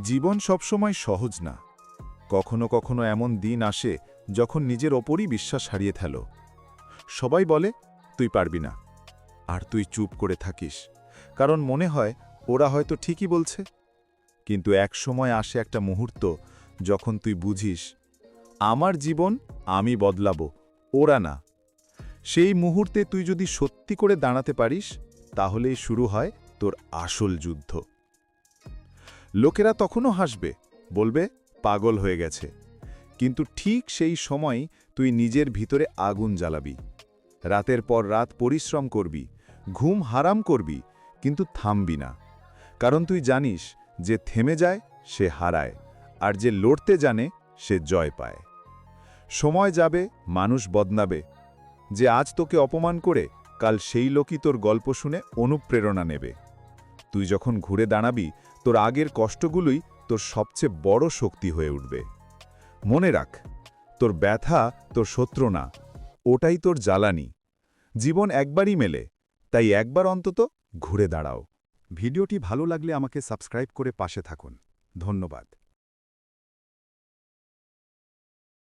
জীবন সবসময় সহজ না। কখনো কখনো এমন দিন আসে যখন নিজের ওপরই বিশ্বাস হারিয়ে ফেল। সবাই বলে, তুই পারবি না। আর তুই চুপ করে থাকিস। কারণ মনে হয়, ওরা হয়তো ঠিকই বলছে। কিন্তু এক সময় আসে একটা মুহূর্ত যখন তুই বুঝিস, আমার জীবন আমি বদলাবো, ওরা না। সেই মুহূর্তে তুই যদি সত্যি করে দাঁড়াতে পারিস, তাহলেই শুরু হয় তোর আসল যুদ্ধ। লোকেরা তখনও হাসবে, বলবে, পাগল হয়ে গেছে। কিন্তু ঠিক সেই সময় তুই নিজের ভিতরে আগুন জ্বালাবি। রাতের পর রাত পরিশ্রম করবি, ঘুম হারাম করবি, কিন্তু থামবি না। কারণ তুই জানিস, যে থেমে যায়, সে হারায়, আর যে লড়তে জানে, সে জয় পায়। সময় যাবে, মানুষ বদনাবে। যে আজ তোকে অপমান করে, কাল সেই লোকই তোর গল্প শুনে অনুপ্রেরণা নেবে। তুই যখন ঘুরে দাঁড়াবি তোর আগের কষ্টগুলোই তোর সবচেয়ে বড় শক্তি হয়ে উঠবে। মনে রাখ, তোর ব্যথা তোর শত্রু না, ওটাই তোর জ্বালানি। জীবন একবারই মেলে, তাই একবার অন্তত ঘুরে দাঁড়াও। ভিডিওটি ভালো লাগলে আমাকে সাবস্ক্রাইব করে পাশে থাকুন। ধন্যবাদ।